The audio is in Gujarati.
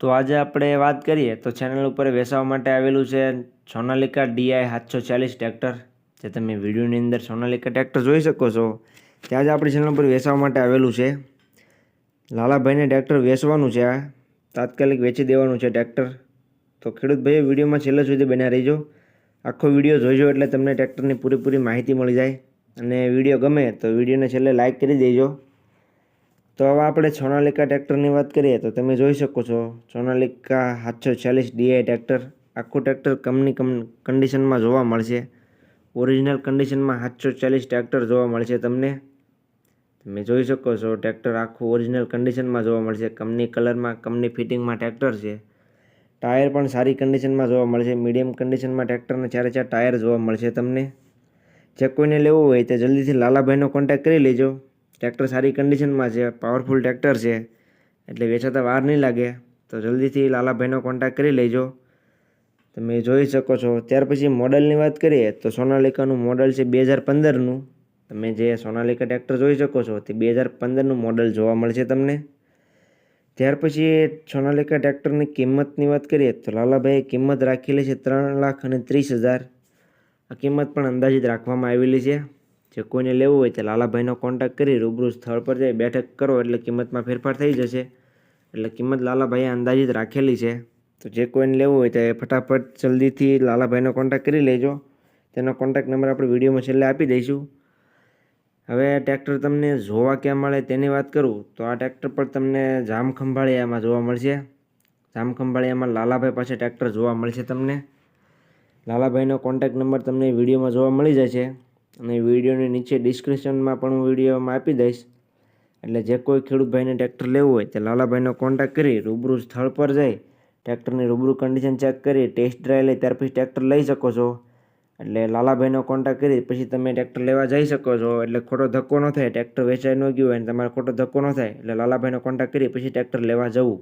તો આજે આપણે વાત કરીએ તો ચેનલ ઉપર વેચાવા માટે આવેલું છે સોનાલિકા ડીઆઈ સાતસો ચાલીસ ટ્રેક્ટર જે તમે વિડીયોની અંદર સોનાલિકા ટ્રેક્ટર જોઈ શકો છો. તે આજે આપણી ચેનલ ઉપર વેચાવા માટે આવેલું છે. લાલાભાઈને ટ્રેક્ટર વેચવાનું છે આ. તાત્કાલિક વેચી દેવાનું છે ટ્રેક્ટર તો ખેડૂત ભાઈઓ વિડીયોમાં છેલ્લે સુધી બન્યા રહીજો. આખો વીડિયો જોઈજો એટલે તમને ટ્રેક્ટરની પૂરેપૂરી માહિતી મળી જાય. અને વીડિયો ગમે તો વિડીયોને છેલ્લે લાઇક કરી દેજો. તો હવે આપણે સોનાલિકા ટ્રેક્ટરની વાત કરીએ તો તમે જોઈ શકો છો, સોનાલિકા સાતસો ચાલીસ ડીઆઈ ટ્રેક્ટર આખું ટ્રેક્ટર કમની કમ કન્ડિશનમાં જોવા મળશે. ઓરિજિનલ કન્ડિશનમાં સાતસો ચાલીસ ટ્રેક્ટર જોવા મળશે તમને. તમે જોઈ શકો છો, ટ્રેક્ટર આખું ઓરિજિનલ કન્ડિશનમાં જોવા મળશે. કમની કલરમાં કમની ફિટિંગમાં ટ્રેક્ટર છે. ટાયર પણ સારી કન્ડિશનમાં જોવા મળશે. મીડિયમ કન્ડિશનમાં ટ્રેક્ટરના ચારે ચાર ટાયર જોવા મળશે તમને. જે કોઈને લેવું હોય તે જલ્દીથી લાલાભાઈનો કોન્ટેક્ટ કરી લેજો. ટ્રેક્ટર સારી કન્ડિશનમાં છે પાવરફુલ ટ્રેક્ટર છે, એટલે વેચાતા વાર નહીં લાગે. તો જલ્દીથી લાલાભાઈનો કોન્ટેક્ટ કરી લેજો. તમે જોઈ શકો છો. ત્યાર પછી મોડલની વાત કરીએ, તો સોનાલિકાનું મોડલ છે બે હજાર પંદરનું. તમે જે સોનાલિકા ટ્રેક્ટર જોઈ શકો છો, તે બે હજાર પંદરનું મોડલ જોવા મળશે તમને. ત્યાર પછી સોનાલિકા ટ્રેક્ટરની કિંમતની વાત કરીએ, તો લાલાભાઈએ કિંમત રાખેલી છે ત્રણ લાખ અને ત્રીસ હજાર. આ કિંમત પણ અંદાજિત રાખવામાં આવેલી છે. જે કોઈને લેવું હોય તે લાલાભાઈનો કોન્ટેક્ટ કરી રૂબરૂ સ્થળ પર જઈ બેઠક કરો એટલે કિંમતમાં ફેરફાર થઈ જશે. એટલે કિંમત લાલાભાઈએ અંદાજિત રાખેલી છે. તો જે કોઈને લેવું હોય તે ફટાફટ જલ્દીથી લાલાભાઈનો કોન્ટેક્ટ કરી લેજો. તેનો કોન્ટેક્ટ નંબર આપણે વિડીયોમાં છેલ્લે આપી દઈશું. હવે ટ્રેક્ટર તમને જોવા ક્યાં મળે તેની વાત કરું તો આ ટ્રેક્ટર પર તમને જામખંભાળિયામાં જોવા મળશે. જામખંભાળિયામાં લાલાભાઈ પાસે ટ્રેક્ટર જોવા મળશે તમને. લાલાભાઈનો કોન્ટેક્ટ નંબર તમને વિડીયોમાં જોવા મળી જશે. અને વિડીયોની નીચે ડિસ્ક્રિપ્શનમાં પણ હું વિડીયોમાં આપી દઈશ. એટલે જે કોઈ ખેડૂત ભાઈને ટ્રેક્ટર લેવું હોય તે લાલાભાઈનો કોન્ટેક્ટ કરી રૂબરૂ સ્થળ પર જઈ ટ્રેક્ટરની રૂબરૂ કન્ડિશન ચેક કરી ટેસ્ટ ડ્રાઈવ લઈ ત્યાર પછી ટ્રેક્ટર લઈ શકો છો. એટલે લાલાભાઈનો કોન્ટેક્ટ કરી પછી તમે ટ્રેક્ટર લેવા જઈ શકો છો. એટલે ખોટો ધક્કો ન થાય ટ્રેક્ટર વેચાઈ ન ગયું હોય અને તમારે ખોટો ધક્કો ન થાય, એટલે લાલાભાઈનો કોન્ટેક્ટ કરી પછી ટ્રેક્ટર લેવા જવું.